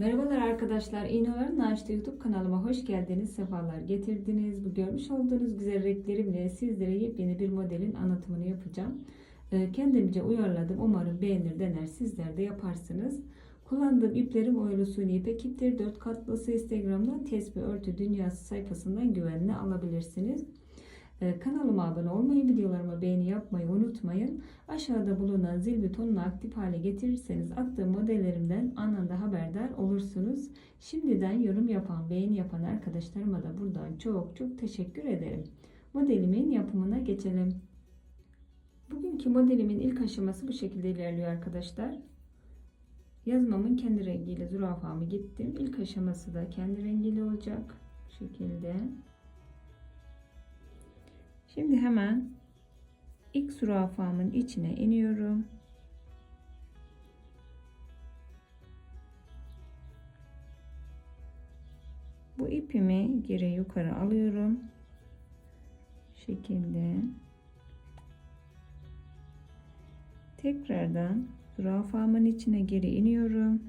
Merhabalar arkadaşlar. İğnelerin Naş'ta YouTube kanalıma hoş geldiniz. Sefalar getirdiniz. Bu görmüş olduğunuz güzel renklerimle sizlere yepyeni bir modelin anlatımını yapacağım. Ee, Kendimce uyarladım. Umarım beğenir dener. Sizler de yaparsınız. Kullandığım iplerim oyulu suni ipek ipleri 4 katlısı Instagram'dan Tesbih Örtü Dünyası sayfasından güvenle alabilirsiniz. Ee, Kanalıma abone olmayı, videolarıma beğeni yapmayı unutmayın. Aşağıda bulunan zil butonunu aktif hale getirirseniz attığım modellerimden anında haberdar olursunuz. Şimdiden yorum yapan, beğeni yapan arkadaşlarıma da buradan çok çok teşekkür ederim. Modelimin yapımına geçelim. Bugünkü modelimin ilk aşaması bu şekilde ilerliyor arkadaşlar. Yazmamın kendi rengiyle zürafamı gittim. İlk aşaması da kendi rengiyle olacak. Bu şekilde. Şimdi hemen ilk zürafamın içine iniyorum. Bu ipimi geri yukarı alıyorum. Şekilde. Tekrardan zürafamın içine geri iniyorum.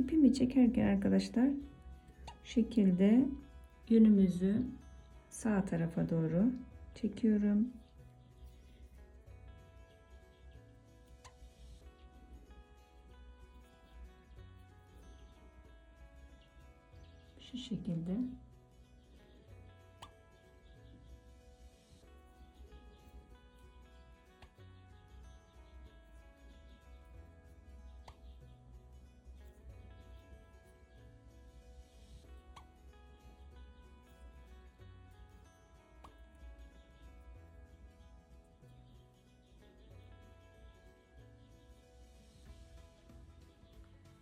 İpimi çekerken arkadaşlar şekilde yönümüzü sağ tarafa doğru çekiyorum. Şu şekilde.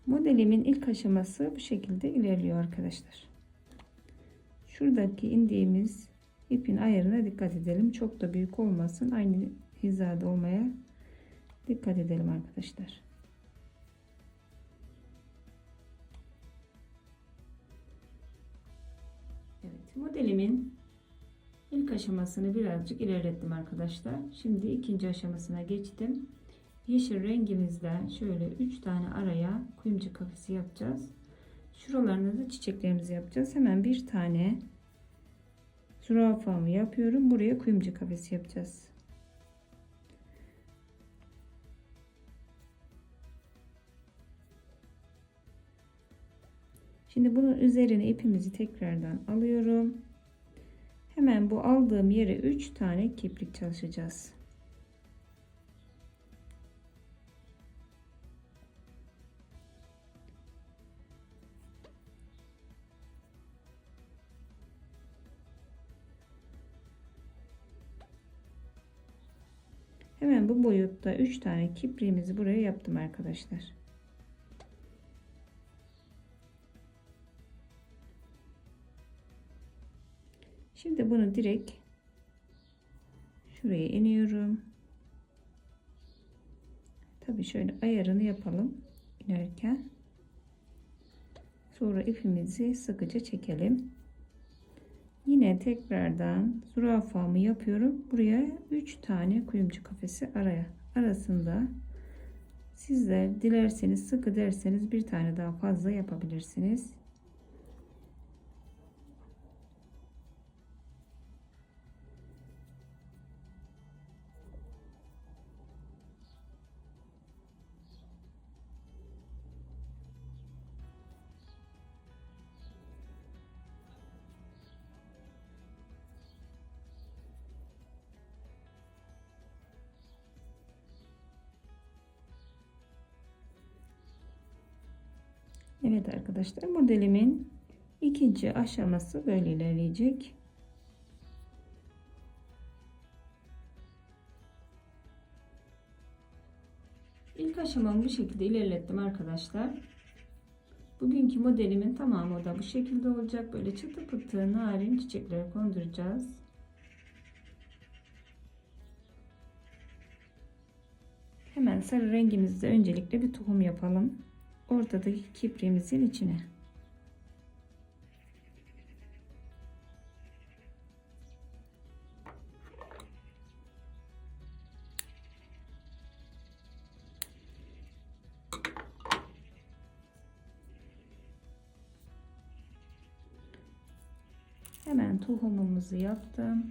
Modelimin ilk aşaması bu şekilde ilerliyor arkadaşlar. Şuradaki indiğimiz ipin ayarına dikkat edelim. Çok da büyük olmasın. Aynı hizada olmaya dikkat edelim arkadaşlar. Evet, modelimin ilk aşamasını birazcık ilerlettim arkadaşlar. Şimdi ikinci aşamasına geçtim. Yeşil rengimizden şöyle 3 tane araya kuyumcu kafesi yapacağız. Şuralarına da çiçeklerimizi yapacağız. Hemen bir tane zürafamı yapıyorum. Buraya kuyumcu kafesi yapacağız. Şimdi bunun üzerine ipimizi tekrardan alıyorum. Hemen bu aldığım yere 3 tane kiplik çalışacağız. Bu boyutta 3 tane kipriğimizi buraya yaptım arkadaşlar. Şimdi bunu direkt şuraya iniyorum. Tabi şöyle ayarını yapalım inerken. Sonra ipimizi sıkıca çekelim. Yine tekrardan zürafamı yapıyorum. Buraya 3 tane kuyumcu kafesi araya arasında sizler dilerseniz sıkı derseniz bir tane daha fazla yapabilirsiniz. Evet arkadaşlar modelimin ikinci aşaması böyle ilerleyecek. İlk aşamamı bu şekilde ilerlettim arkadaşlar. Bugünkü modelimin tamamı da bu şekilde olacak. Böyle çıtı pıtı narin çiçekleri konduracağız. Hemen sarı rengimizde öncelikle bir tohum yapalım ortadaki kipremizin içine. Hemen tohumumuzu yaptım.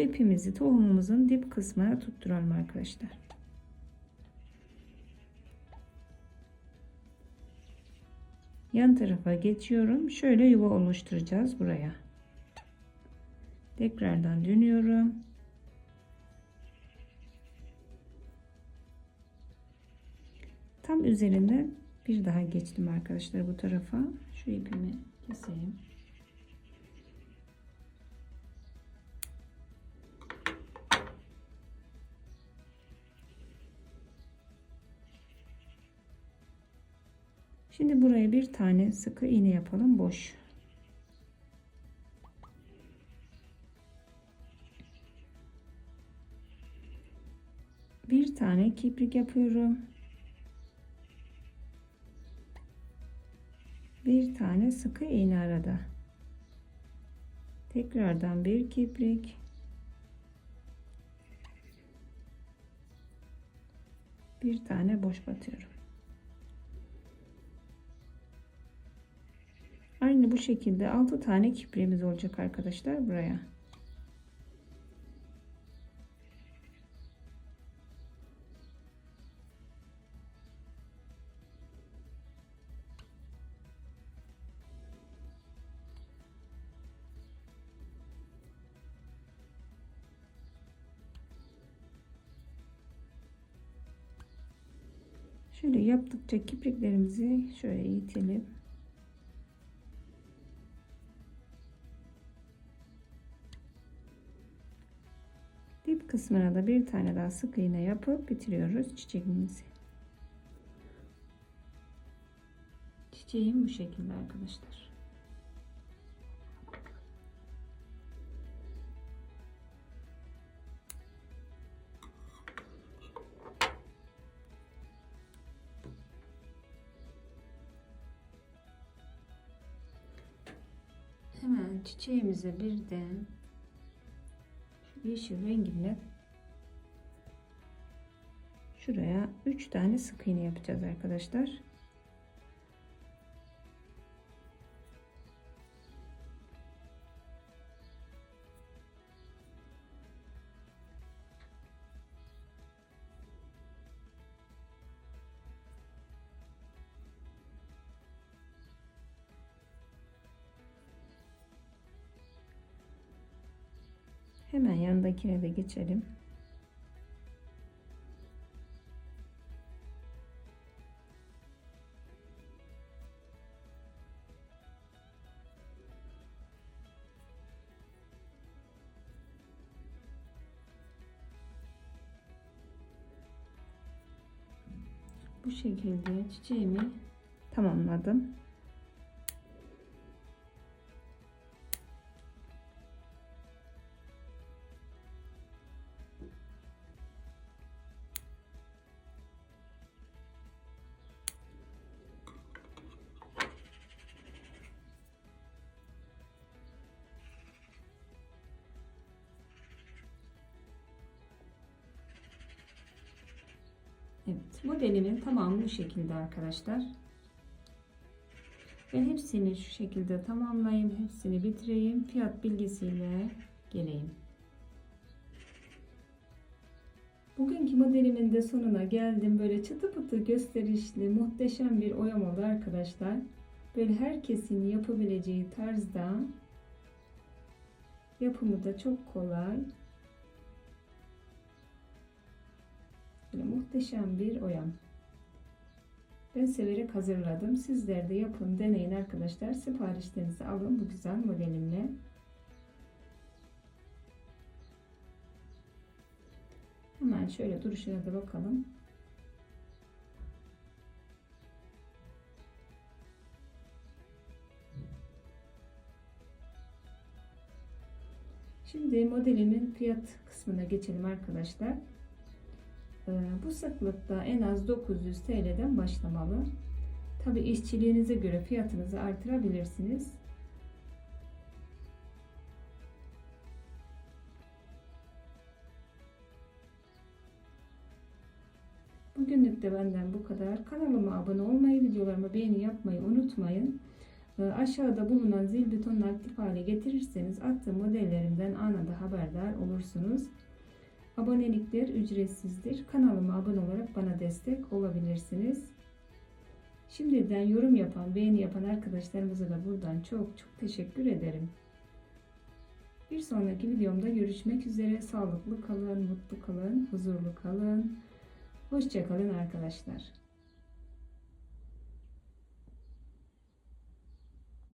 Bu ipimizi tohumumuzun dip kısmına tutturalım arkadaşlar. Yan tarafa geçiyorum. Şöyle yuva oluşturacağız buraya. Tekrardan dönüyorum. Tam üzerinden bir daha geçtim arkadaşlar bu tarafa. Şu ipimi keseyim. Şimdi buraya bir tane sıkı iğne yapalım boş. Bir tane kiprik yapıyorum. Bir tane sıkı iğne arada. Tekrardan bir kiprik. Bir tane boş batıyorum. Bu şekilde 6 tane kipriğimiz olacak arkadaşlar buraya. Şöyle yaptıkça kipriklerimizi şöyle itelim. Dip kısmına da bir tane daha sık iğne yapıp bitiriyoruz çiçeğimizi. Çiçeğim bu şekilde arkadaşlar. Hemen çiçeğimize bir de yeşil rengiyle şuraya 3 tane sık iğne yapacağız arkadaşlar. Hemen yanındakine de geçelim. Bu şekilde çiçeğimi tamamladım. Evet, modelimin tamamı bu şekilde arkadaşlar. Ben hepsini şu şekilde tamamlayayım, hepsini bitireyim. Fiyat bilgisiyle geleyim. Bugünkü modelimin de sonuna geldim. Böyle çıtı pıtı gösterişli, muhteşem bir oyam oldu arkadaşlar. Böyle herkesin yapabileceği tarzda yapımı da çok kolay. Böyle muhteşem bir oyam. Ben severek hazırladım. Sizler de yapın, deneyin arkadaşlar. Siparişlerinizi alın bu güzel modelimle. Hemen şöyle duruşuna da bakalım. Şimdi modelimin fiyat kısmına geçelim arkadaşlar. Ee, bu sıklıkta en az 900 TL'den başlamalı. Tabi işçiliğinize göre fiyatınızı artırabilirsiniz. Bu Bugünlük de benden bu kadar. Kanalıma abone olmayı, videolarıma beğeni yapmayı unutmayın. Ee, Aşağıda bulunan zil butonunu aktif hale getirirseniz attığım modellerimden anında haberdar olursunuz. Abonelikler ücretsizdir. Kanalıma abone olarak bana destek olabilirsiniz. Şimdiden yorum yapan, beğeni yapan arkadaşlarımıza da buradan çok çok teşekkür ederim. Bir sonraki videomda görüşmek üzere. Sağlıklı kalın, mutlu kalın, huzurlu kalın. Hoşçakalın arkadaşlar.